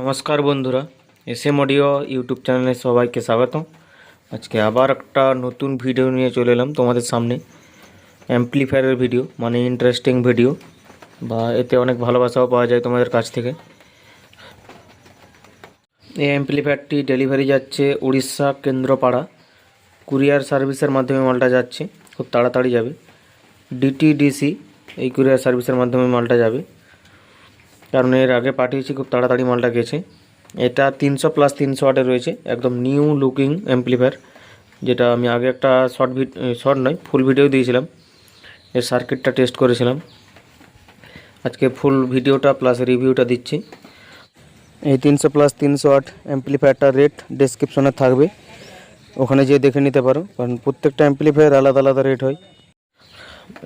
নমস্কার বন্ধুরা S M audio YouTube চ্যানেলে সবাইকে স্বাগত আজকে আবার একটা নতুন ভিডিও নিয়ে চলে এলাম তোমাদের সামনে। অ্যাম্পলিফায়ারের ভিডিও মানে ইন্টারেস্টিং ভিডিও, বা এতে অনেক ভালোবাসাও পাওয়া যায় তোমাদের কাছ থেকে। এই অ্যাম্পলিফায়ারটি ডেলিভারি যাচ্ছে উড়িষ্যা কেন্দ্রপাড়া, কুরিয়ার সার্ভিসের মাধ্যমে মালটা যাচ্ছে, খুব তাড়াতাড়ি যাবে। ডিটিডিসি, এই কুরিয়ার সার্ভিসের মাধ্যমে মালটা যাবে। কারণ এর আগে পাঠিয়েছি, খুব তাড়াতাড়ি মালটা গেছে। এটা তিনশো প্লাস তিনশো ওয়াটের রয়েছে, একদম নিউ লুকিং অ্যাম্পলিফায়ার যেটা আমি আগে একটা শর্ট ভিড শর্ট নয় ফুল ভিডিও দিয়েছিলাম। এর সার্কিটটা টেস্ট করেছিলাম। আজকে ফুল ভিডিওটা প্লাস রিভিউটা দিচ্ছি। এই তিনশো প্লাস তিনশো ওয়াট অ্যাম্পলিফায়ারটার রেট ডেসক্রিপশনে থাকবে। ওখানে যেয়ে দেখে নিতে পারো, কারণ প্রত্যেকটা অ্যাম্পলিফায়ার আলাদা আলাদা রেট হয়।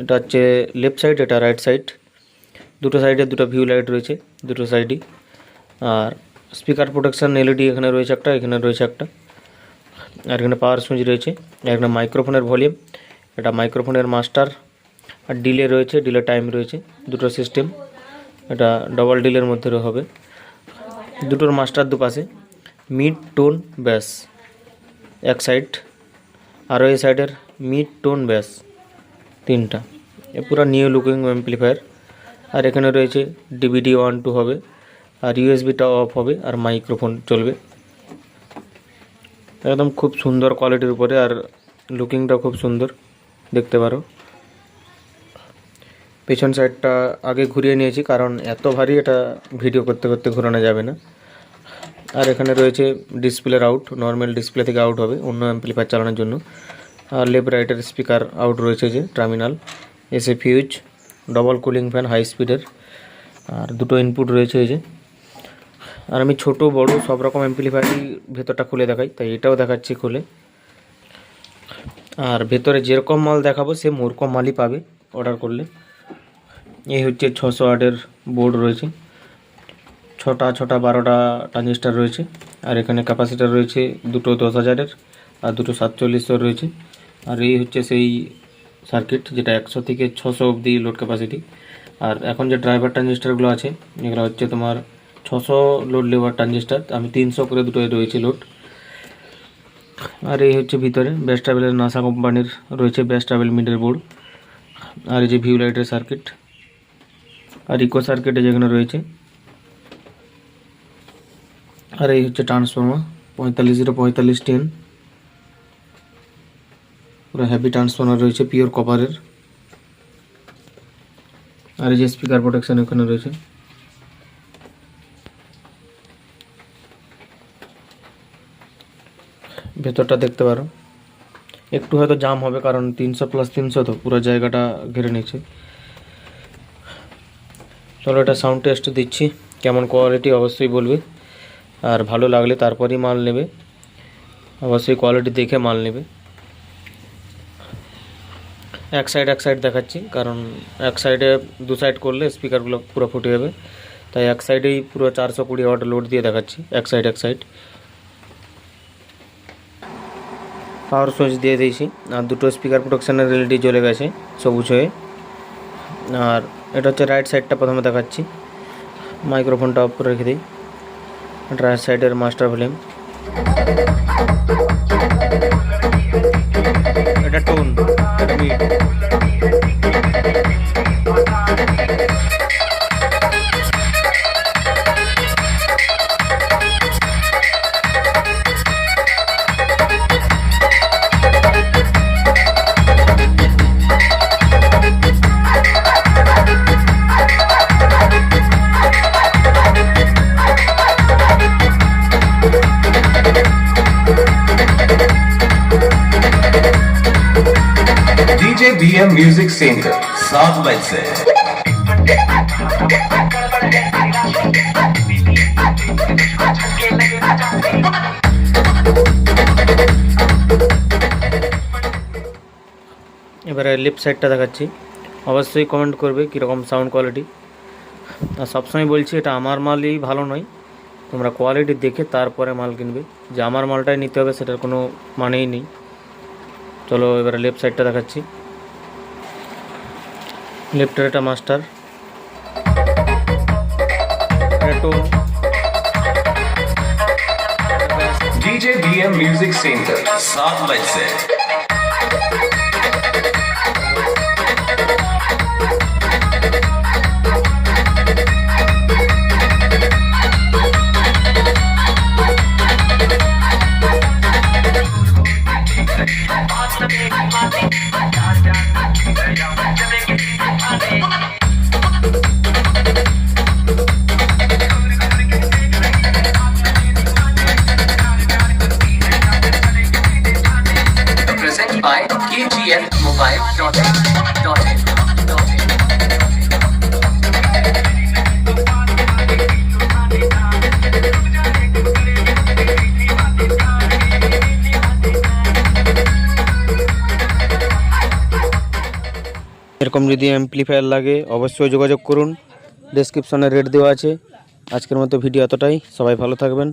এটা হচ্ছে লেফট সাইড এটা রাইট সাইড দুটো সাইডে দুটো ভিউ লাইট রয়েছে, দুটো সাইডই আর স্পিকার প্রোটেকশন এলইডি এখানে রয়েছে একটা, এখানে রয়েছে একটা। আর এখানে পাওয়ার সুইচ রয়েছে, আর এখানে মাইক্রোফোনের ভলিউম এটা মাইক্রোফোনের মাস্টার আর ডিলে রয়েছে ডিলে টাইম রয়েছে, দুটো সিস্টেম এটা ডবল ডিলের মধ্যে হবে। দুটোর মাস্টার দুপাশে। মিড টোন ব্যাস এক সাইড আরও এই সাইডের মিড টোন ব্যাস তিনটা। এ পুরো নিউ লুকিং অ্যাম্পলিফায়ার আর এখানে রয়েছে ডিভিডি ওয়ান টু হবে, আর ইউএসবিটা অফ হবে, আর মাইক্রোফোন চলবে। একদম খুব সুন্দর কোয়ালিটির উপরে, আর লুকিংটা খুব সুন্দর, দেখতে পারো। পেছন সাইডটা আগে ঘুরিয়ে নিয়েছি, কারণ এত ভারী এটা ভিডিও করতে করতে ঘোরানো যাবে না। আর এখানে রয়েছে ডিসপ্লের আউট নর্মাল ডিসপ্লে থেকে আউট হবে, অন্য অ্যাম্পলিফায়ার চালানোর জন্য। আর লেফট রাইটের স্পিকার আউট রয়েছে যে টার্মিনাল এসে fuse double cooling fan high স্পিডের আর দুটো ইনপুট রয়েছে এই যে। আর আমি ছোট, বড় সব রকম অ্যাম্পলিফায়ারই ভেতরটা খুলে দেখাই, তাই এটাও দেখাচ্ছি খুলে। আর ভেতরে যেরকম মাল দেখাবো সে ওরকম মালই পাবে অর্ডার করলে। এই হচ্ছে ছশো আটের বোর্ড রয়েছে। ছটা ছটা, বারোটা ট্রানজিস্টার রয়েছে। আর এখানে ক্যাপাসিটার রয়েছে দুটো দশ হাজারের, আর দুটো সাতচল্লিশশো রয়েছে। আর এই হচ্ছে সেই সার্কিট যেটা একশো থেকে ছশো অবধি লোড ক্যাপাসিটি আর এখন যে ড্রাইভার ট্রানজিস্টারগুলো আছে, এগুলো হচ্ছে তোমার ছশো লোড লেবার ট্রানজিস্টার আমি তিনশো করে দুটো রয়েছে লোড আর এই হচ্ছে ভিতরে বেস্ট ট্রাভেলের নাসা কোম্পানির রয়েছে বেস্ট ট্রাভেল মিটার বোর্ড আর এই যে ভিউ লাইটের সার্কিট আর ইকো সার্কিটে যেখানে রয়েছে। আর এই হচ্ছে ট্রান্সফর্মার পঁয়তাল্লিশ জিরো পঁয়তাল্লিশ টেন পুরো হ্যাভি ট্রান্সফর্মার রয়েছে পিওর কপারের আর এই যে স্পিকার প্রোটেকশন এখানে রয়েছে। ভেতরটা দেখতে পারো। একটু হয়তো জাম হবে, কারণ তিনশো প্লাস তিনশো তো, পুরো জায়গাটা ঘিরে নিচ্ছে চলো এটা সাউন্ড টেস্ট দিচ্ছি, কেমন কোয়ালিটি অবশ্যই বলবে। আর ভালো লাগলে তারপরেই মাল নেবে। অবশ্যই কোয়ালিটি দেখে মাল নেবে। এক সাইড এক সাইড দেখাচ্ছি। কারণ এক সাইডে দু সাইড করলে স্পিকারগুলো পুরো ফুটে যাবে। তাই এক সাইডেই পুরো চারশো কুড়ি ওয়াট লোড দিয়ে দেখাচ্ছি, এক সাইড এক সাইড পাওয়ার সুইচ দিয়ে দিয়েছি। আর দুটো স্পিকার প্রোটেকশনের এলইডি জ্বলে গেছে, সবুজ হয়ে। আর এটা হচ্ছে রাইট সাইডটা প্রথমে দেখাচ্ছি। মাইক্রোফোনটা অফ করে রেখে দিই। রাইট সাইডের master volume KBM Music Center, South by এবারে লিপ সাইডটা দেখাচ্ছি। অবশ্যই কমেন্ট করবে কীরকম সাউন্ড কোয়ালিটি আর সবসময় বলছি এটা আমার মালই ভালো নয়। তোমরা কোয়ালিটি দেখে তারপরে মাল কিনবে। যে আমার মালটাই নিতে হবে সেটার কোনো মানেই নেই। চলো এবারে লেফট সাইডটা দেখাচ্ছি। लिप्टरेटा master. DJ DM music center. सात बजे से। এরকম যদি অ্যাম্পলিফায়ার লাগে, অবশ্যই যোগাযোগ করুন। ডেসক্রিপশনে রেট দেওয়া আছে। আজকের মতো ভিডিও এতটাই। সবাই ভালো থাকবেন।